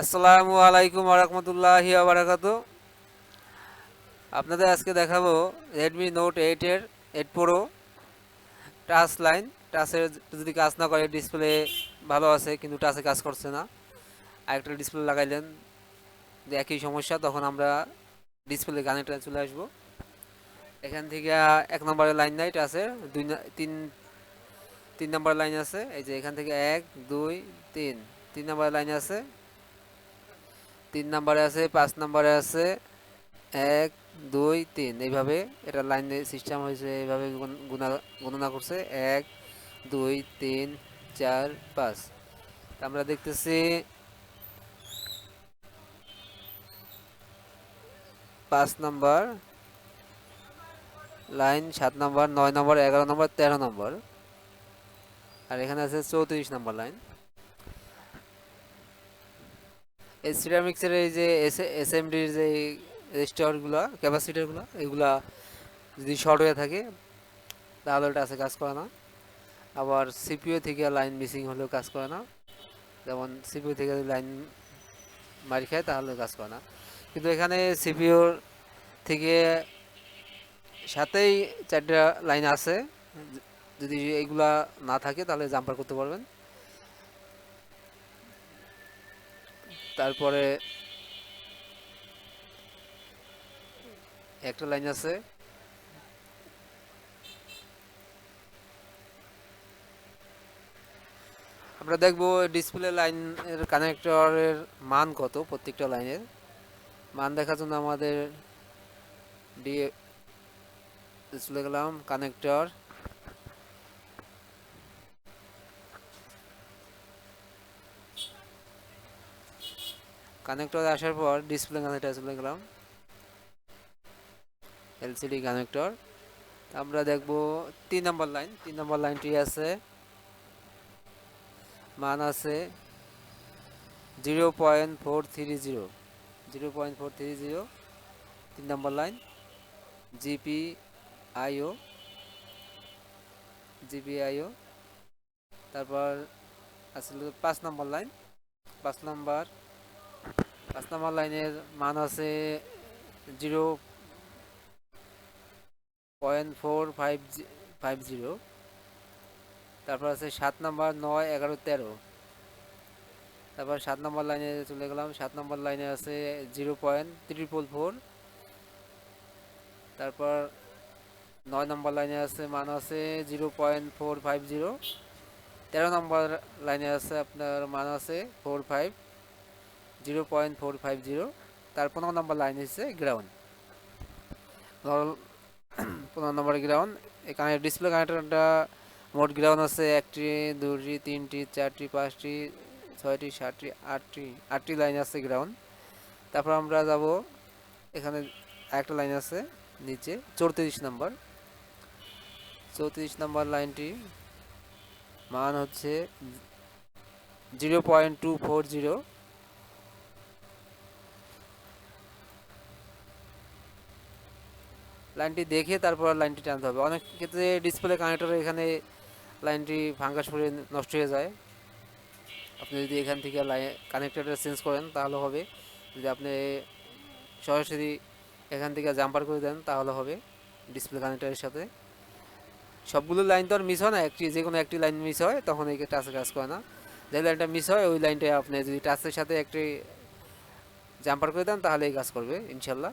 আসসালামু আলাইকুম রহমতুল্লাহি বারাকাত আপনাদের আজকে দেখাবো রেডমি নোট এইটের এইট প্রো টাচ লাইন টাচের যদি কাজ না করে ডিসপ্লে ভালো আছে, কিন্তু টাচে কাজ করছে না। আরেকটা ডিসপ্লে লাগাইলেন একই সমস্যা, তখন আমরা ডিসপ্লে কানেক্টে চলে আসব। এখান থেকে এক নম্বরের লাইন নাই টাচের দুই তিন তিন নম্বর লাইন আছে। এই যে এখান থেকে এক, দুই, তিন তিন নম্বরের লাইন আছে। তিন নম্বরে আছে, পাঁচ নম্বরে আছে, এক, দুই, তিন। এইভাবে এটা লাইন সিস্টেম হয়েছে, এইভাবে গুণ- গুণা- গণনা করছে। এক, দুই, তিন, চার, পাঁচ। আমরা দেখতেছি পাঁচ নম্বর লাইন, সাত নম্বর, নয় নম্বর, এগারো নম্বর, তেরো নম্বর। আর এখানে আছে চৌত্রিশ নম্বর লাইন এই সিরামিক্সের এই যে এস এম ডির যে রেজিস্টারগুলো ক্যাপাসিটারগুলো এগুলা যদি শর্ট হয়ে থাকে, তাহলে ওটা আছে কাজ করে না। আবার সিপিও থেকে লাইন মিসিং হলেও কাজ করে না। যেমন সিপিও থেকে যদি লাইন মারি খায়, তাহলে কাজ করে না। কিন্তু এখানে সিপিওর থেকে সাথেই চারটা লাইন আছে। যদি এগুলা না থাকে, তাহলে জাম্পার করতে পারবেন। তারপরে একটা লাইন আছে। আমরা দেখব ডিসপ্লে লাইনের কানেক্টরের মান কত প্রত্যেকটা লাইনের মান দেখার জন্য আমাদের দিয়ে গেলাম কানেক্টর কানেক্টর আসার পর ডিসপ্লে কানেক্টর চলে গেলাম। এলসিডি কানেক্টর আমরা দেখব তিন নম্বর লাইন তিন নম্বর লাইনটি আছে, মান আছে zero point four three zero zero point four three zero তিন number line GP IO GP IO তারপর আসলে পাঁচ নম্বর লাইন পাঁচ নম্বর পাঁচ নম্বর লাইনের মান আছে zero point four five five zero. তারপর আছে সাত নম্বর নয় এগারো তেরো। তারপর সাত নম্বর লাইনে চলে গেলাম, সাত নম্বর লাইনে আছে জিরো পয়েন্ট ট্রিপল ফোর। তারপর নয় নম্বর লাইনে আছে মান আছে zero point four five zero. তেরো নম্বর লাইনে আছে আপনার মান আছে four five. Zero point four five zero, তার পনেরো নম্বর লাইন হচ্ছে গ্রাউন্ড পনেরো নম্বর গ্রাউন্ড এখানে ডিসপ্লে কানেক্টরটা মোট গ্রাউন্ড আছে একটি, দুটি, তিনটি, চারটি, পাঁচটি, ছয়টি, সাতটি, আটটি আটটি লাইন আছে গ্রাউন্ড তারপর আমরা যাব, এখানে একটা লাইন আছে নিচে, চৌত্রিশ নম্বর। চৌত্রিশ নম্বর লাইনটি মান হচ্ছে zero point two four zero. লাইনটি দেখে তারপর লাইনটি টানতে হবে। অনেক ক্ষেত্রে ডিসপ্লে কানেক্টর এখানে লাইনটি ফাঙ্গাস পরে নষ্ট হয়ে যায়। আপনি যদি এখান থেকে লাইন কানেক্টরটা চেঞ্জ করেন তাহলে হবে। যদি আপনি সরাসরি এখান থেকে জাম্পার করে দেন তাহলে হবে ডিসপ্লে কানেক্টরের সাথে। সবগুলো লাইন তো আর মিস হয় না, একটি যে কোনো একটি লাইন মিস হয়, তখন এই টাচে কাজ করে না। যে লাইনটা মিস হয়, ওই লাইনটা আপনি যদি টাচের সাথে একটি জাম্পার করে দেন তাহলে এই কাজ করবে, ইনশাল্লাহ।